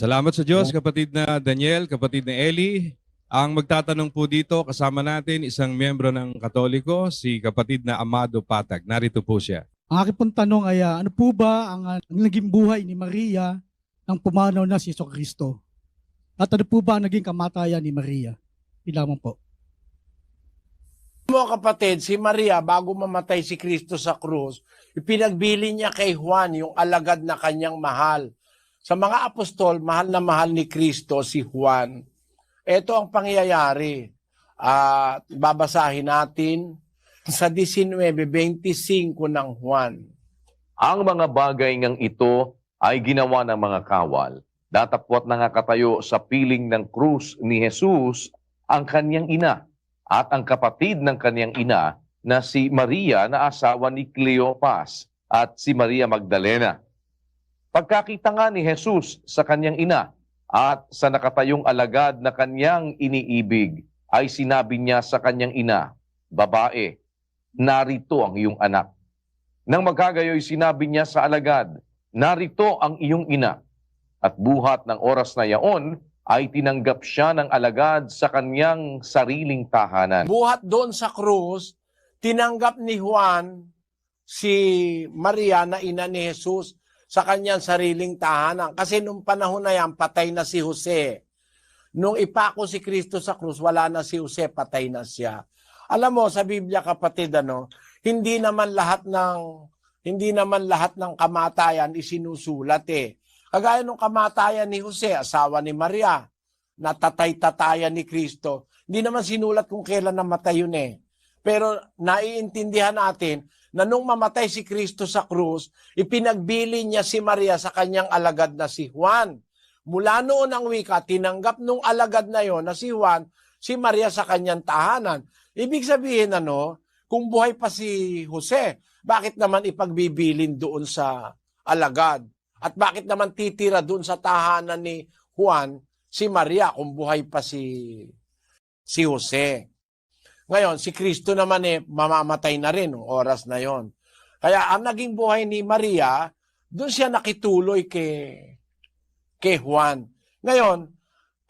Salamat sa Diyos, kapatid na Daniel, kapatid na Eli. Ang magtatanong po dito, kasama natin isang miyembro ng Katoliko, si kapatid na Amado Patag. Narito po siya. Ang aking pong tanong ay ah, ano po ba ang, ah, ang naging buhay ni Maria nang pumanaw na si Yeso Kristo? At ano po ba ang naging kamatayan ni Maria? Ilaman po. mo kapatid, si Maria, bago mamatay si Kristo sa krus, ipinagbili niya kay Juan yung alagad na kanyang mahal. Sa mga apostol, mahal na mahal ni Kristo si Juan. Ito ang pangyayari. At babasahin natin sa 19.25 ng Juan. Ang mga bagay ngang ito ay ginawa ng mga kawal. Datapwat na nga katayo sa piling ng krus ni Jesus ang kanyang ina at ang kapatid ng kanyang ina na si Maria na asawa ni Cleopas at si Maria Magdalena. Pagkakita nga ni Jesus sa kanyang ina at sa nakatayong alagad na kanyang iniibig, ay sinabi niya sa kanyang ina, Babae, narito ang iyong anak. Nang magkagayoy sinabi niya sa alagad, narito ang iyong ina. At buhat ng oras na yaon, ay tinanggap siya ng alagad sa kanyang sariling tahanan. Buhat doon sa krus, tinanggap ni Juan si Maria na ina ni Jesus sa kanyang sariling tahanan. Kasi nung panahon na yan, patay na si Jose. Nung ipako si Kristo sa krus, wala na si Jose, patay na siya. Alam mo, sa Biblia kapatid, ano, hindi naman lahat ng hindi naman lahat ng kamatayan isinusulat eh. Kagaya nung kamatayan ni Jose, asawa ni Maria, natatay-tatayan ni Kristo. Hindi naman sinulat kung kailan namatay yun eh. Pero naiintindihan natin na nung mamatay si Kristo sa krus, ipinagbili niya si Maria sa kanyang alagad na si Juan. Mula noon ang wika, tinanggap nung alagad na yon na si Juan, si Maria sa kanyang tahanan. Ibig sabihin ano, kung buhay pa si Jose, bakit naman ipagbibilin doon sa alagad? At bakit naman titira doon sa tahanan ni Juan si Maria kung buhay pa si si Jose? Ngayon, si Kristo naman eh, mamamatay na rin ng oras na yon. Kaya ang naging buhay ni Maria, doon siya nakituloy kay, kay Juan. Ngayon,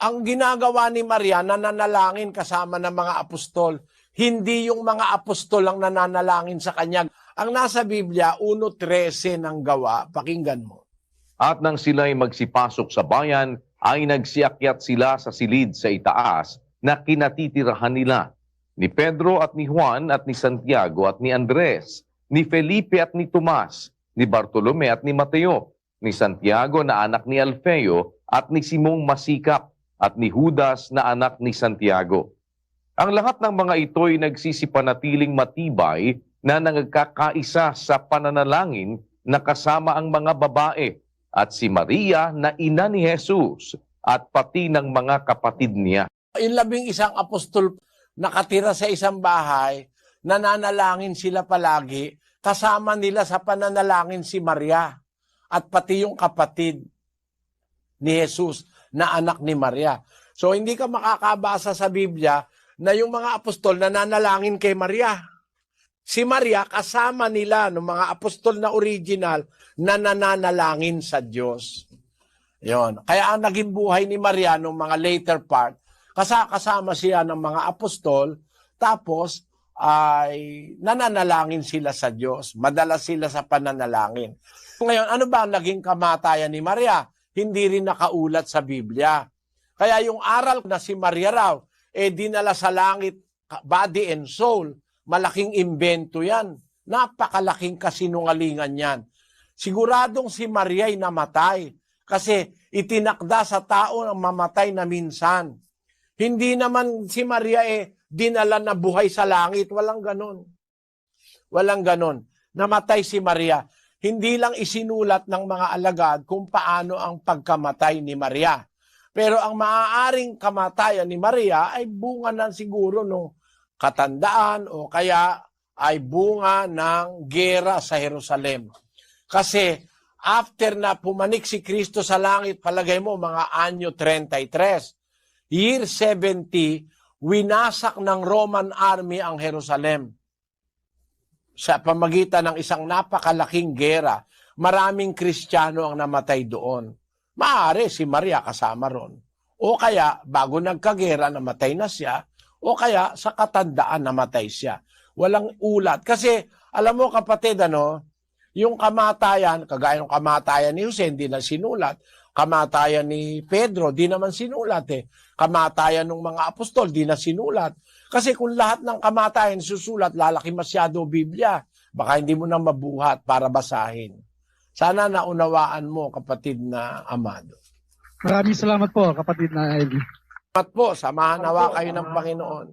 ang ginagawa ni Maria, nananalangin kasama ng mga apostol. Hindi yung mga apostol ang nananalangin sa kanya. Ang nasa Biblia, 1.13 ng gawa. Pakinggan mo. At nang sila'y magsipasok sa bayan, ay nagsiakyat sila sa silid sa itaas na kinatitirahan nila. Ni Pedro at ni Juan at ni Santiago at ni Andres, ni Felipe at ni Tomas, ni Bartolome at ni Mateo, ni Santiago na anak ni Alfeo at ni Simong Masikap at ni Judas na anak ni Santiago. Ang lahat ng mga ito ay nagsisipanatiling matibay na nagkakaisa sa pananalangin na kasama ang mga babae at si Maria na ina ni Jesus at pati ng mga kapatid niya. Yung labing isang apostol nakatira sa isang bahay, nananalangin sila palagi, kasama nila sa pananalangin si Maria at pati yung kapatid ni Jesus na anak ni Maria. So hindi ka makakabasa sa Biblia na yung mga apostol nananalangin kay Maria. Si Maria kasama nila ng mga apostol na original na nananalangin sa Diyos. Yon. Kaya ang naging buhay ni Maria nung mga later part, kasakasama siya ng mga apostol, tapos ay nananalangin sila sa Diyos. Madalas sila sa pananalangin. Ngayon, ano ba ang naging kamatayan ni Maria? Hindi rin nakaulat sa Biblia. Kaya yung aral na si Maria raw, eh dinala sa langit, body and soul, malaking imbento yan. Napakalaking kasinungalingan yan. Siguradong si Maria ay namatay kasi itinakda sa tao ang mamatay na minsan. Hindi naman si Maria eh dinala na buhay sa langit. Walang ganon. Walang ganon. Namatay si Maria. Hindi lang isinulat ng mga alagad kung paano ang pagkamatay ni Maria. Pero ang maaaring kamatayan ni Maria ay bunga ng siguro no katandaan o kaya ay bunga ng gera sa Jerusalem. Kasi after na pumanik si Kristo sa langit, palagay mo mga anyo 33, year 70, winasak ng Roman army ang Jerusalem. Sa pamagitan ng isang napakalaking gera, maraming Kristiyano ang namatay doon. maaari si Maria kasama ron. O kaya, bago nagkagera, namatay na siya. O kaya, sa katandaan, namatay siya. Walang ulat. Kasi, alam mo kapatid, ano, yung kamatayan, kagaya ng kamatayan ni Jose, hindi na sinulat. Kamatayan ni Pedro, di naman sinulat eh. Kamatayan ng mga apostol, di na sinulat. Kasi kung lahat ng kamatayan susulat, lalaki masyado Biblia. Baka hindi mo na mabuhat para basahin. Sana naunawaan mo, kapatid na amado. Maraming salamat po, kapatid na Eli. At po, samahan nawa kayo ng Panginoon.